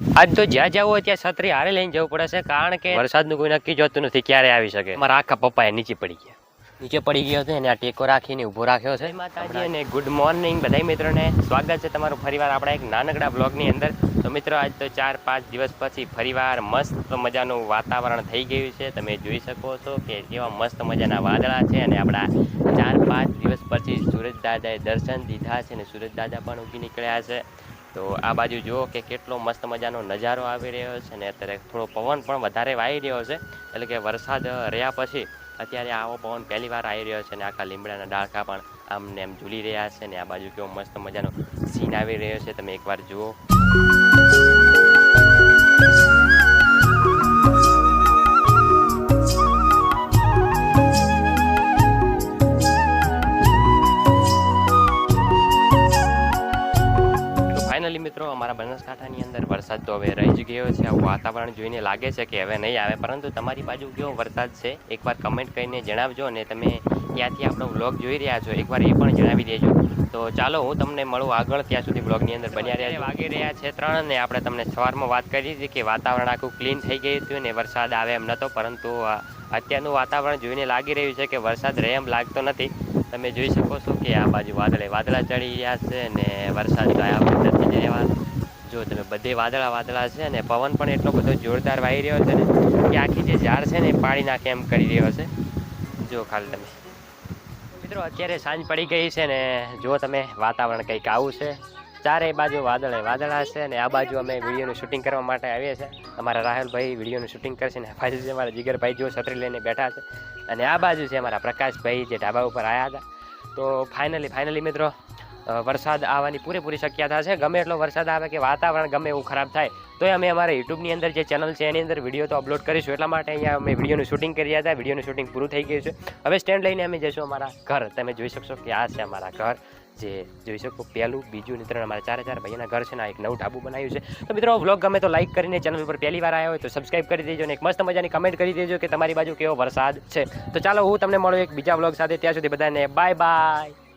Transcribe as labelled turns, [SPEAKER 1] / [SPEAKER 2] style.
[SPEAKER 1] આજ તો જ્યાં જવું હોય ત્યાં છત્રી હારે લઈને જવું પડે છે, કારણ કે વરસાદનું કોઈ નક્કી જોતું નથી, ક્યારે આવી શકે. મારા આખા પપ્પા નીચે પડી ગયા. નીચે પડી ગયો છે એને આ ટેકો રાખીને ઊભો રાખ્યો છે. માતાજી અને ગુડ મોર્નિંગ બધા મિત્રોને. સ્વાગત છે તમારું ફરીવાર આપણા એક નાનકડા બ્લોગની અંદર. તો મિત્રો, આજ તો ચાર પાંચ દિવસ પછી ફરીવાર મસ્ત મજાનું વાતાવરણ થઈ ગયું છે. તમે જોઈ શકો છો કે કેવા મસ્ત મજાના વાદળા છે અને આપણા ચાર પાંચ દિવસ પછી સૂરજ દાદાએ દર્શન દીધા છે અને સૂરજ દાદા પણ ઉગી નીકળ્યા છે. તો આ બાજુ જુઓ કે કેટલો મસ્ત મજાનો નજારો આવી રહ્યો છે ને અત્યારે થોડો પવન પણ વધારે વાઈ રહ્યો છે. એટલે કે વરસાદ રહ્યા પછી અત્યારે આવો પવન પહેલી વાર આવી રહ્યો છે ને આખા લીમડાના ડાળખા પણ આમ ને એમ ઝૂલી રહ્યા છે ને આ બાજુ કેવો મસ્ત મજાનો સીન આવી રહ્યો છે. તમે એકવાર જુઓ. અમારા બનાસકાંઠાની અંદર વરસાદ તો હવે રહી જ ગયો છે. આવું વાતાવરણ જોઈને લાગે છે કે હવે નહીં આવે. પરંતુ તમારી બાજુ કેવો વરસાદ છે? એકવાર કમેન્ટ કરીને જણાવજો અને તમે ત્યાંથી આપણો બ્લોગ જોઈ રહ્યા છો. એકવાર એ પણ જણાવી દેજો. તો ચાલો, હું તમને મળું આગળ. ત્યાં સુધી બ્લોગની અંદર બન્યા રહ્યા વાગી રહ્યા છે ત્રણ ને આપણે તમને સવારમાં વાત કરી હતી કે વાતાવરણ આખું ક્લીન થઈ ગયું હતું ને વરસાદ આવે એમ નહોતો પરંતુ અત્યારનું વાતાવરણ જોઈને લાગી રહ્યું છે કે વરસાદ રહે એમ લાગતો નથી. તમે જોઈ શકો છો કે આ બાજુ વાદળે વાદળા ચડી રહ્યા છે ને વરસાદ આવ્યા નથી રહેવાનો. જો તમે બધે વાદળા વાદળા છે અને પવન પણ એટલો બધો જોરદાર વાઈ રહ્યો છે ને કે આખી જે ઝાડ છે ને એ પાડી નાખે એમ કરી રહ્યો છે. જો ખાલી તમે. મિત્રો, અત્યારે સાંજ પડી ગઈ છે ને, જો તમે વાતાવરણ કંઈક આવું છે, ચારે બાજુ વાદળે વાદળા છે અને આ બાજુ અમે વિડીયોનું શૂટિંગ કરવા માટે આવીએ છીએ અમારા રાહુલભાઈ વિડીયોનું શૂટિંગ કરશે ને બાજુ અમારા જીગરભાઈ જો છત્રી લઈને બેઠા છે. અને આ બાજુ છે અમારા પ્રકાશભાઈ જે ઢાબા ઉપર આવ્યા હતા. તો ફાઇનલી ફાઇનલી મિત્રો વરસાદ આવવાની પૂરેપૂરી શક્યતા છે. ગમે એટલો વરસાદ આવે કે વાતાવરણ ગમે એવું ખરાબ થાય તો અમે અમારા યુટ્યુબની અંદર જે ચેનલ છે, એની અંદર વીડિયો તો અપલોડ કરીશું. એટલા માટે અહીંયા અમે વિડીયોનું શૂટિંગ કરી રહ્યા હતા. વિડીયોનું શૂટિંગ પૂરું થઈ ગયું છે. હવે સ્ટેન્ડ લઈને અમે જઈશું અમારા ઘર. તમે જોઈ શકશો કે આ છે અમારા ઘર. જે જોઈ શકો પહેલું, બીજું, ને ત્રણ અમારા ચારે ચાર ભાઈના ઘર છે ને એક નવું ઢાબુ બનાવ્યું છે. તો મિત્રો વ્લોગ ગમે તો લાઈક કરીને ચેનલ ઉપર પહેલી વાર આવ્યા હોય તો સબસ્ક્રાઇબ કરી દેજો અને એક મસ્ત મજાની કમેન્ટ કરી દેજો કે તમારી બાજુ કેવો વરસાદ છે. તો ચાલો, હું તમને મળું એક બીજા વ્લોગ સાથે. ત્યાં સુધી બધાને બાય બાય